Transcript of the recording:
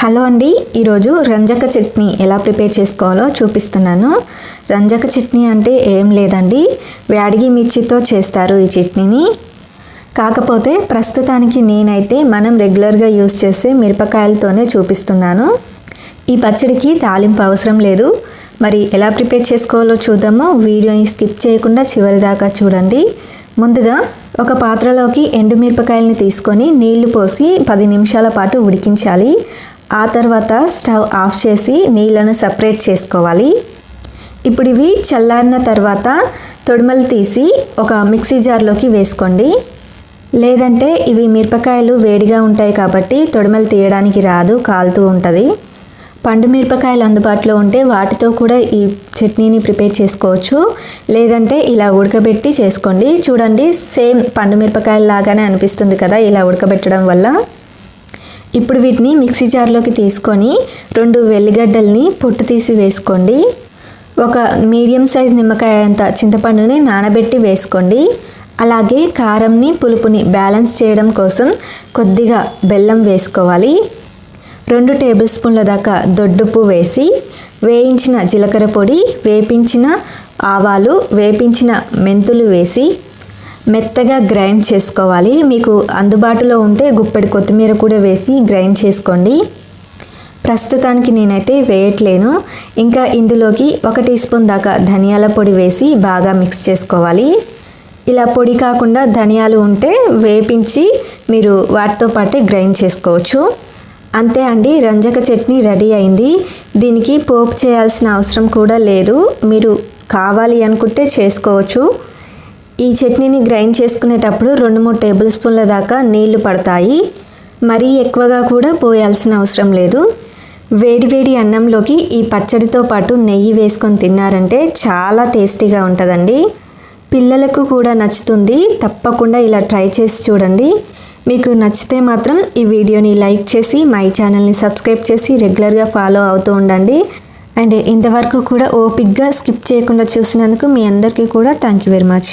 Hello అండి ఈరోజు రంజక చట్నీ ఎలా ప్రిపేర్ చేసుకోవాలో చూపిస్తున్నాను. రంజక చట్నీ అంటే ఏం లేదండి వ్యాడిగి మిర్చితో చేస్తారు ఈ చట్నీని. కాకపోతే ప్రస్తుతానికి నేనైతే మనం రెగ్యులర్గా యూస్ చేసే మిరపకాయలతోనే చూపిస్తున్నాను. ఈ పచ్చడికి తాలింపు అవసరం లేదు. మరి ఎలా ప్రిపేర్ చేసుకోవాలో చూద్దాము. వీడియోని స్కిప్ చేయకుండా చివరి దాకా చూడండి. ముందుగా ఒక పాత్రలోకి ఎండుమిరపకాయలని తీసుకొని నీళ్ళు పోసి పది నిమిషాల పాటు ఉడికించాలి. ఆ తర్వాత స్టవ్ ఆఫ్ చేసి నీళ్ళను సపరేట్ చేసుకోవాలి. ఇప్పుడు ఇవి చల్లారిన తర్వాత తొడిమలు తీసి ఒక మిక్సీ జార్లోకి వేసుకోండి. లేదంటే ఇవి మిరపకాయలు వేడిగా ఉంటాయి కాబట్టి తొడిమలు తీయడానికి రాదు కాలుతూ ఉంటుంది. పండు మిరపకాయలు అందుబాటులో ఉంటే వాటితో కూడా ఈ చట్నీని ప్రిపేర్ చేసుకోవచ్చు. లేదంటే ఇలా ఉడకబెట్టి చేసుకోండి. చూడండి సేమ్ పండు మిరపకాయలు లాగానే అనిపిస్తుంది కదా ఇలా ఉడకబెట్టడం వల్ల. ఇప్పుడు వీటిని మిక్సీ జార్లోకి తీసుకొని రెండు వెల్లిగడ్డల్ని పొట్టు తీసి వేసుకోండి. ఒక మీడియం సైజ్ నిమ్మకాయ అంత చింతపండుని నానబెట్టి వేసుకోండి. అలాగే కారంని పులుపుని బ్యాలెన్స్ చేయడం కోసం కొద్దిగా బెల్లం వేసుకోవాలి. రెండు టేబుల్ స్పూన్ల దాకా దొడ్డుపు వేసి వేయించిన జీలకర్ర పొడి వేపించిన ఆవాలు వేపించిన మెంతులు వేసి మెత్తగా గ్రైండ్ చేసుకోవాలి. మీకు అందుబాటులో ఉంటే గుప్పెడు కొత్తిమీర కూడా వేసి గ్రైండ్ చేసుకోండి. ప్రస్తుతానికి నేనైతే వేయట్లేను. ఇంకా ఇందులోకి ఒక టీ స్పూన్ దాకా ధనియాల పొడి వేసి బాగా మిక్స్ చేసుకోవాలి. ఇలా పొడి కాకుండా ధనియాలు ఉంటే వేపించి మీరు వాటితో పాటే గ్రైండ్ చేసుకోవచ్చు. అంతే అండి రంజక చట్నీ రెడీ అయింది. దీనికి పోపు చేయాల్సిన అవసరం కూడా లేదు. మీరు కావాలి అనుకుంటే చేసుకోవచ్చు. ఈ చట్నీని గ్రైండ్ చేసుకునేటప్పుడు రెండు మూడు టేబుల్ స్పూన్ల దాకా నీళ్ళు పడతాయి. మరీ ఎక్కువగా కూడా పోయాల్సిన అవసరం లేదు. వేడివేడి అన్నంలోకి ఈ పచ్చడితో పాటు నెయ్యి వేసుకొని తిన్నారంటే చాలా టేస్టీగా ఉంటుందండి. పిల్లలకు కూడా నచ్చుతుంది. తప్పకుండా ఇలా ట్రై చేసి చూడండి. మీకు నచ్చితే మాత్రం ఈ వీడియోని లైక్ చేసి మై ఛానల్ని సబ్స్క్రైబ్ చేసి రెగ్యులర్గా ఫాలో అవుతూ ఉండండి. అండ్ ఇంతవరకు కూడా ఓపిక్గా స్కిప్ చేయకుండా చూసినందుకు మీ అందరికీ కూడా థ్యాంక్ యూ వెరీ మచ్.